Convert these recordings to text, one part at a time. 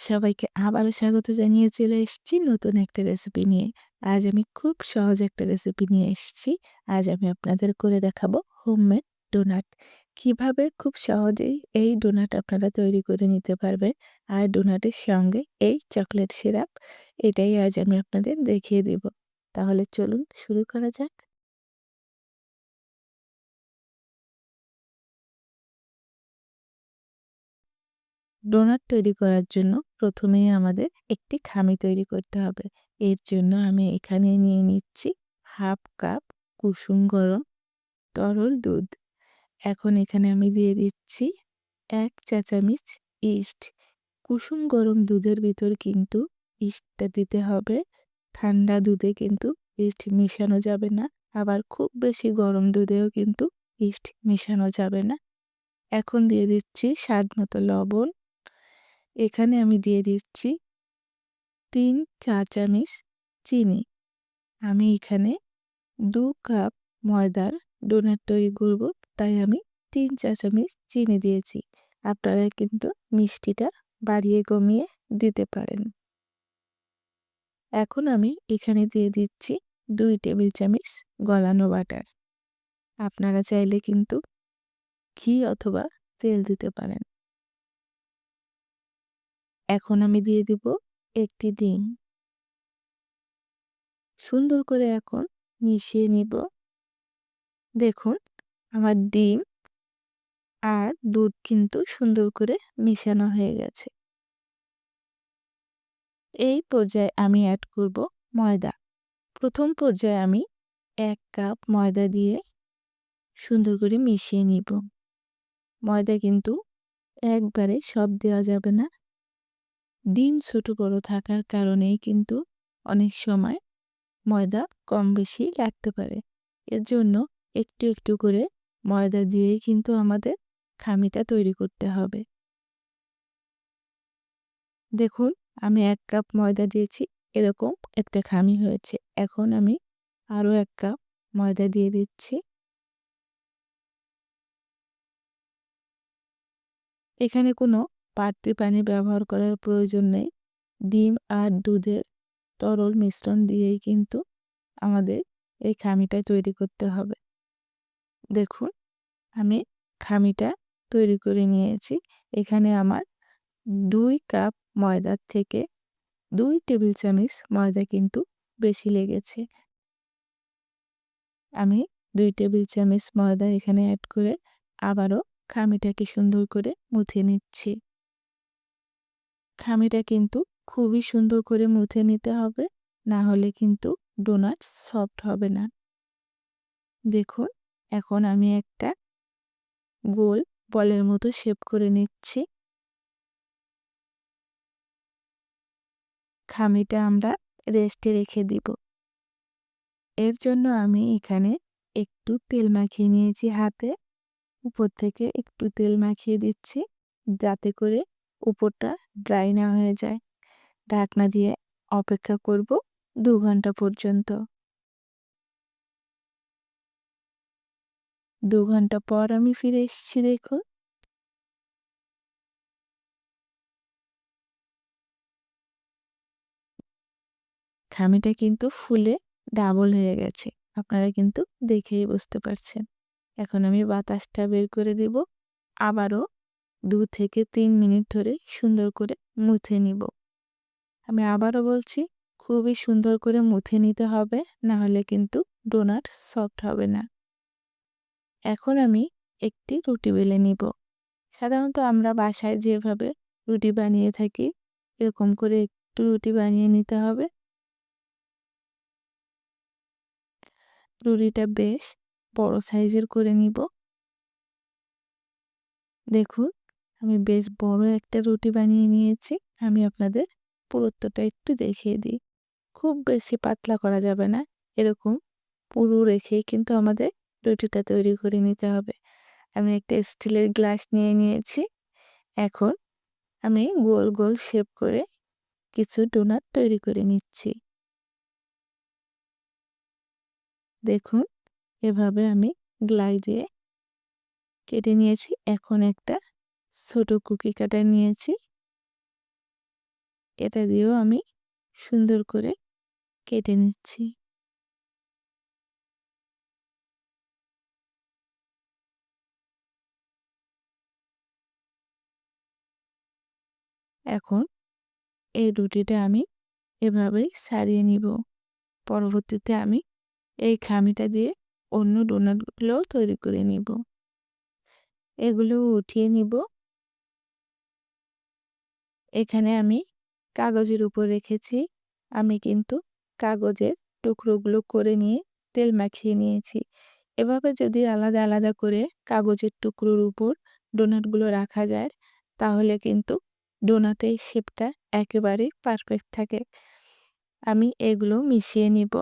সবাইকে আবারও স্বাগত জানিয়ে চলে এসেছি নতুন একটা রেসিপি নিয়ে। আজ আমি খুব সহজ একটা রেসিপি নিয়ে এসেছি। আজ আমি আপনাদের করে দেখাবো হোমমেড ডোনাট কীভাবে খুব সহজেই এই ডোনাট আপনারা তৈরি করে নিতে পারবেন। আর ডোনাটের সঙ্গে এই চকলেট সিরাপ এটাই আজ আমি আপনাদের দেখিয়ে দেব। তাহলে চলুন শুরু করা যাক। ডোনাট তৈরি করার জন্য প্রথমেই আমাদের একটি খামি তৈরি করতে হবে। এর জন্য আমি এখানে নিয়ে নিচ্ছি হাফ কাপ কুসুম গরম তরল দুধ। এখন এখানে আমি দিয়ে দিচ্ছি এক চা চামচ ইস্ট। কুসুম গরম দুধের ভিতর কিন্তু ইস্টটা দিতে হবে। ঠান্ডা দুধে কিন্তু ইস্ট মেশানো যাবে না। আবার খুব বেশি গরম দুধেও কিন্তু ইস্ট মেশানো যাবে না। এখন দিয়ে দিচ্ছি স্বাদ মতো লবণ। এখানে আমি দিয়ে দিচ্ছি তিন চা চামচ চিনি। আমি এখানে দু কাপ ময়দার ডোনাট তৈরি করব, তাই আমি তিন চা চামচ চিনি দিয়েছি। আপনারা কিন্তু মিষ্টিটা বাড়িয়ে কমিয়ে দিতে পারেন। এখন আমি এখানে দিয়ে দিচ্ছি দুই টেবিল চামচ গলানো বাটার। আপনারা চাইলে কিন্তু ঘি অথবা তেল দিতে পারেন। এখন আমি দিয়ে দিব একটি ডিম। সুন্দর করে এখন মিশিয়ে নিব। দেখুন, আমার ডিম আর দুধ কিন্তু সুন্দর করে মিশানো হয়ে গেছে। এই পর্যায়ে আমি অ্যাড করব ময়দা। প্রথম পর্যায়ে আমি এক কাপ ময়দা দিয়ে সুন্দর করে মিশিয়ে নিব। ময়দা কিন্তু একবারে সব দেওয়া যাবে না। ডিম ছোট বড় থাকার কারণেই কিন্তু অনেক সময় ময়দা কম বেশি লাগতে পারে। এর জন্য একটু একটু করে ময়দা দিয়েই কিন্তু আমাদের খামিটা তৈরি করতে হবে। দেখুন, আমি এক কাপ ময়দা দিয়েছি, এরকম একটা খামি হয়েছে। এখন আমি আরও এক কাপ ময়দা দিয়ে দিচ্ছি। এখানে কোনো বাড়তি পানি ব্যবহার করার প্রয়োজন নেই। ডিম আর দুধের তরল মিশ্রণ দিয়েই কিন্তু আমাদের এই খামিটা তৈরি করতে হবে। দেখুন, আমি খামিটা তৈরি করে নিয়েছি। এখানে আমার দুই কাপ ময়দার থেকে দুই টেবিল চামচ ময়দা কিন্তু বেশি লেগেছে। আমি দুই টেবিল চামচ ময়দা এখানে অ্যাড করে আবারও খামিটাকে সুন্দর করে মুথে নিচ্ছি। খামিটা কিন্তু খুবই সুন্দর করে মুথে নিতে হবে। না হলে কিন্তু ডোনাট সফট হবে না। দেখুন, এখন আমি একটা গোল বলের মতো শেপ করে নিচ্ছি। খামিটা আমরা রেস্টে রেখে দিব। এর জন্য আমি এখানে একটু তেল মাখিয়ে নিয়েছি হাতে। উপর থেকে একটু তেল মাখিয়ে দিচ্ছি, যাতে করে উপরটা ড্রাই না হয়ে যায়। ঢাকনা দিয়ে অপেক্ষা করব দু ঘণ্টা পর্যন্ত। দু ঘণ্টা পর আমি ফিরে এসেছি, দেখুন। খামিটা কিন্তু ফুলে ডাবল হয়ে গেছে। আপনারা কিন্তু দেখেই বুঝতে পারছেন। এখন আমি বাতাসটা বের করে দিব। আবারও দু থেকে তিন মিনিট ধরে সুন্দর করে মুথে নিব। আমি আবারও বলছি, খুবই সুন্দর করে মুথে নিতে হবে না হলে কিন্তু ডোনাট সফট হবে না। এখন আমি একটি রুটি বেলে নিব। সাধারণত আমরা বাসায় যেভাবে রুটি বানিয়ে থাকি, এরকম করে একটু রুটি বানিয়ে নিতে হবে। রুটিটা বেশ বড় সাইজের করে নিব। দেখুন আমি বেশ বড় একটা রুটি বানিয়ে নিয়েছি। আমি আপনাদের পুরুত্বটা একটু দেখিয়ে দিই। খুব বেশি পাতলা করা যাবে না। এরকম পুরু রেখেই কিন্তু আমাদের রুটিটা তৈরি করে নিতে হবে। আমি একটা স্টিলের গ্লাস নিয়ে নিয়েছি। এখন আমি গোল গোল শেপ করে কিছু ডোনাট তৈরি করে নিচ্ছি। দেখুন, এভাবে আমি গ্লাই দিয়ে কেটে নিয়েছি। এখন একটা ছোট কুকি কাটার নিয়েছি। এটা দিয়েও আমি সুন্দর করে কেটে নিচ্ছি। এখন এই রুটিটা আমি এভাবেই সারিয়ে নিব। পরবর্তীতে আমি এই খামিটা দিয়ে অন্য ডোনাটগুলোও তৈরি করে নিব। এগুলো উঠিয়ে নিব। এখানে আমি কাগজের উপর রেখেছি। আমি কিন্তু কাগজের টুকরোগুলো করে নিয়ে তেল মাখিয়ে নিয়েছি। এভাবে যদি আলাদা আলাদা করে কাগজের টুকরোর উপর ডোনাটগুলো রাখা যায়, তাহলে কিন্তু ডোনাটের শেপটা একেবারে পারফেক্ট থাকে। আমি এগুলো মিশিয়ে নিব।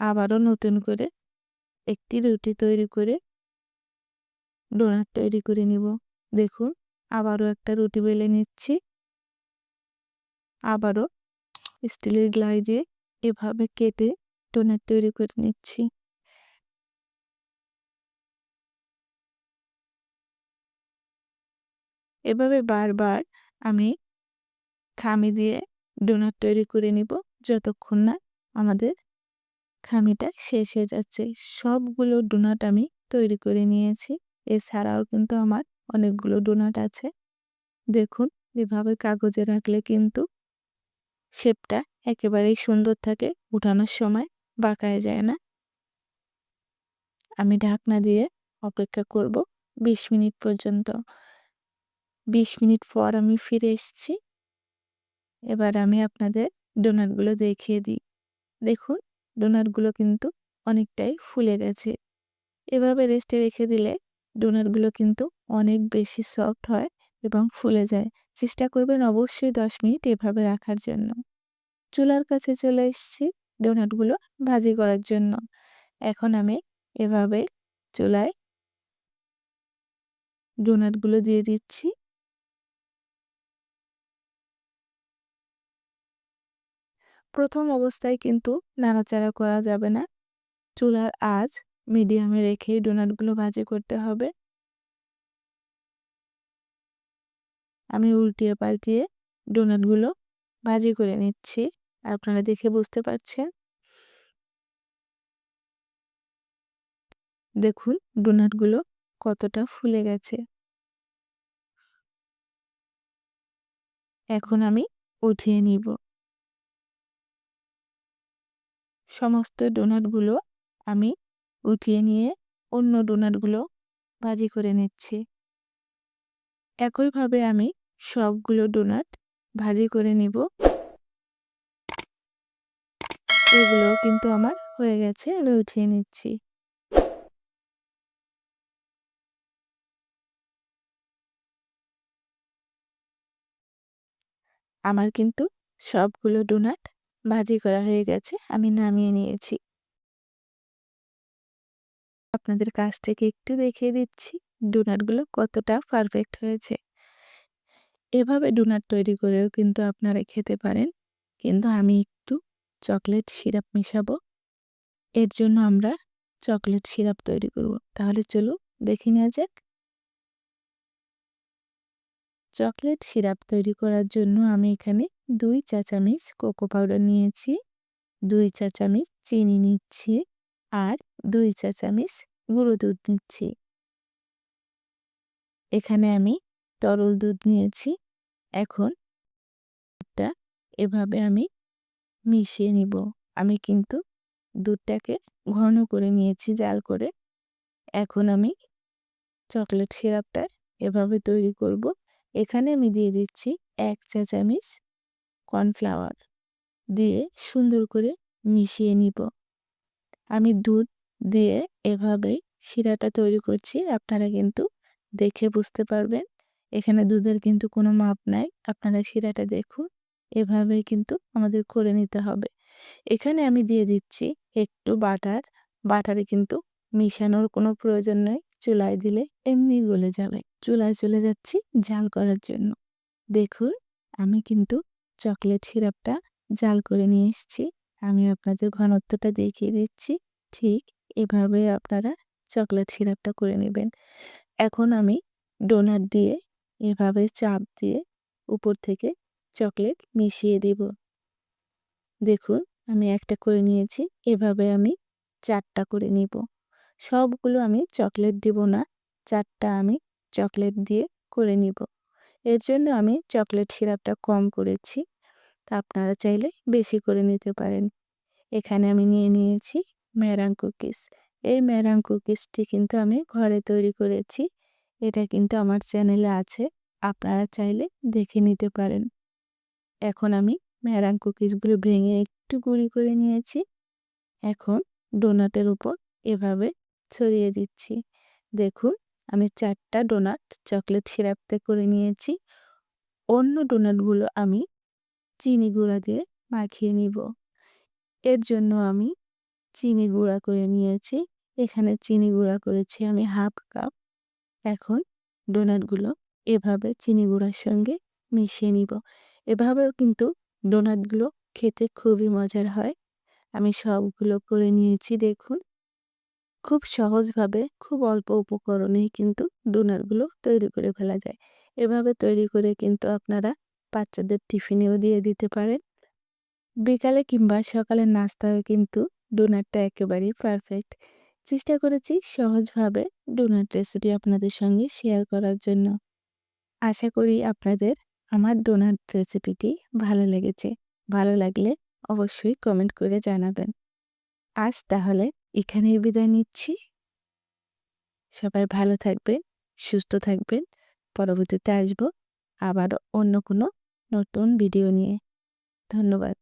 আবারও নতুন করে একটি রুটি তৈরি করে ডোনাট তৈরি করে নিব। দেখুন, আবারও একটা রুটি বেলে নিচ্ছি। আবারও স্টিলের গ্লাই দিয়ে এভাবে কেটে ডোনাট তৈরি করে নিচ্ছি। এভাবে বারবার আমি খামি দিয়ে ডোনাট তৈরি করে নিব যতক্ষণ না আমাদের খামিটা শেষ হয়ে যাচ্ছে। সবগুলো ডোনাট আমি তৈরি করে নিয়েছি। এছাড়াও কিন্তু আমার অনেকগুলো ডোনাট আছে। দেখুন, এভাবে কাগজে রাখলে কিন্তু শেপটা একেবারেই সুন্দর থাকে, উঠানোর সময় বাঁকায় যায় না। আমি ঢাকনা দিয়ে অপেক্ষা করব বিশ মিনিট পর্যন্ত। বিশ মিনিট পর আমি ফিরে এসেছি। এবার আমি আপনাদের ডোনাটগুলো দেখিয়ে দিই। দেখুন, ডোনাটগুলো কিন্তু অনেকটাই ফুলে গেছে। এভাবে রেস্টে রেখে দিলে ডোনাটগুলো কিন্তু অনেক বেশি সফট হয়। এবং ফুলে যায়। চেষ্টা করবেন অবশ্যই দশ মিনিট এভাবে রাখার জন্য। চুলার কাছে চলে এসেছি ডোনাটগুলো ভাজি করার জন্য। এখন আমি এভাবে চুলায় ডোনাটগুলো দিয়ে দিচ্ছি। প্রথম অবস্থায় কিন্তু নাড়াচাড়া করা যাবে না। চুলার আজ মিডিয়ামে রেখে ডোনাটগুলো ভাজি করতে হবে। আমি উল্টিয়ে পাল্টিয়ে ডোনাটগুলো ভাজি করে নিচ্ছি। আপনারা দেখে বুঝতে পারছেন। দেখুন ডোনাটগুলো কতটা ফুলে গেছে। এখন আমি উঠিয়ে নিব। সমস্ত ডোনাটগুলো আমি উঠিয়ে নিয়ে অন্য ডোনাটগুলো ভাজি করে নিচ্ছি। একইভাবে আমি সবগুলো ডোনাট ভাজি করে নিব। এগুলো কিন্তু আমার হয়ে গেছে, আমি উঠিয়ে নিচ্ছি। আমার কিন্তু সবগুলো ডোনাট ভাজি করা হয়ে গেছে, আমি নামিয়ে নিয়েছি। আপনাদের কাছ থেকে একটু দেখিয়ে দিচ্ছি। ডোনাটগুলো কতটা পারফেক্ট হয়েছে। এভাবে ডোনাট তৈরি করেও কিন্তু আপনারা খেতে পারেন। কিন্তু আমি একটু চকলেট সিরাপ মিশাবো। এর জন্য আমরা চকলেট সিরাপ তৈরি করব। তাহলে চলুন দেখে নেওয়া যাক। চকলেট সিরাপ তৈরি করার জন্য আমি এখানে দুই চা চামচ কোকো পাউডার নিয়েছি, দুই চা চামচ চিনি নিচ্ছি আর দুই চা চামচ গুঁড়ো দুধ নিচ্ছি। এখানে আমি তরল দুধ নিয়েছি। এখন দুধটা এভাবে আমি মিশিয়ে নিব। আমি কিন্তু দুধটাকে ঘন করে নিয়েছি জাল করে। এখন আমি চকলেট সিরাপটা এভাবে তৈরি করব। এখানে আমি দিয়ে দিচ্ছি এক চা চামচ কর্নফ্লাওয়ার দিয়ে সুন্দর করে মিশিয়ে নিব। আমি দুধ দিয়ে এভাবেই শিরাটা তৈরি করছি। আপনারা কিন্তু দেখে বুঝতে পারবেন। এখানে দুধের কিন্তু কোনো মাপ নাই। আপনারা শিরাটা দেখুন। এভাবেই কিন্তু আমাদের করে নিতে হবে। এখানে আমি দিয়ে দিচ্ছি একটু বাটার। বাটারে কিন্তু মিশানোর কোনো প্রয়োজন নেই। চুলায় দিলে এমনি গলে যাবে। চুলায় চলে যাচ্ছি জাল করার জন্য। দেখুন, আমি কিন্তু চকলেট সিরাপটা জাল করে নিয়ে এসেছি। আমি আপনাদের ঘনত্বটা দেখিয়ে দিচ্ছি। ঠিক এভাবে আপনারা চকলেট সিরাপটা করে নেবেন। এখন আমি ডোনাট দিয়ে এভাবে চাপ দিয়ে উপর থেকে চকলেট মিশিয়ে দেব। দেখুন, আমি একটা করে নিয়েছি, এভাবে আমি চারটা করে নিব। সবগুলো আমি চকলেট দিব না, চারটা আমি চকলেট দিয়ে করে নিব। এর জন্য আমি চকলেট সিরাপটা কম করেছি, তা আপনারা চাইলে বেশি করে নিতে পারেন। এখানে আমি নিয়ে নিয়েছি ম্যারাং কুকিজ এই ম্যারাং কুকিজটি কিন্তু আমি ঘরে তৈরি করেছি। এটা কিন্তু আমার চ্যানেলে আছে, আপনারা চাইলে দেখে নিতে পারেন। এখন আমি ম্যারাং কুকিজগুলো ভেঙে একটু গুঁড়ি করে নিয়েছি। এখন ডোনাটের উপর এভাবে ছড়িয়ে দিচ্ছি। দেখুন, আমি চারটা ডোনাট চকলেট সিরাপতে করে নিয়েছি। অন্য ডোনাটগুলো আমি চিনি গুঁড়া দিয়ে মাখিয়ে নিব। এর জন্য আমি চিনি গুঁড়া করে নিয়েছি। এখানে চিনি গুঁড়া করেছি আমি হাফ কাপ। এখন ডোনাটগুলো এভাবে চিনি গুঁড়ার সঙ্গে মিশিয়ে নিব। এভাবেও কিন্তু ডোনাটগুলো খেতে খুবই মজার হয়। আমি সবগুলো করে নিয়েছি, দেখুন। খুব সহজভাবে, খুব অল্প উপকরণেই কিন্তু ডোনাটগুলো তৈরি করে ফেলা যায়। এভাবে তৈরি করে কিন্তু আপনারা বাচ্চাদের টিফিনেও দিয়ে দিতে পারেন। বিকালে কিংবা সকালের নাস্তায় কিন্তু ডোনাটটা একেবারেই পারফেক্ট চেষ্টা করেছি সহজভাবে ডোনাট রেসিপি আপনাদের সঙ্গে শেয়ার করার জন্য। আশা করি আপনাদের আমার ডোনাট রেসিপিটি ভালো লেগেছে। ভালো লাগলে অবশ্যই কমেন্ট করে জানাবেন। আজ তাহলে এখানেই বিদায় নিচ্ছি। সবাই ভালো থাকবেন, সুস্থ থাকবেন। পরবর্তীতে আসব আবার অন্য কোনো নতুন ভিডিও নিয়ে। ধন্যবাদ।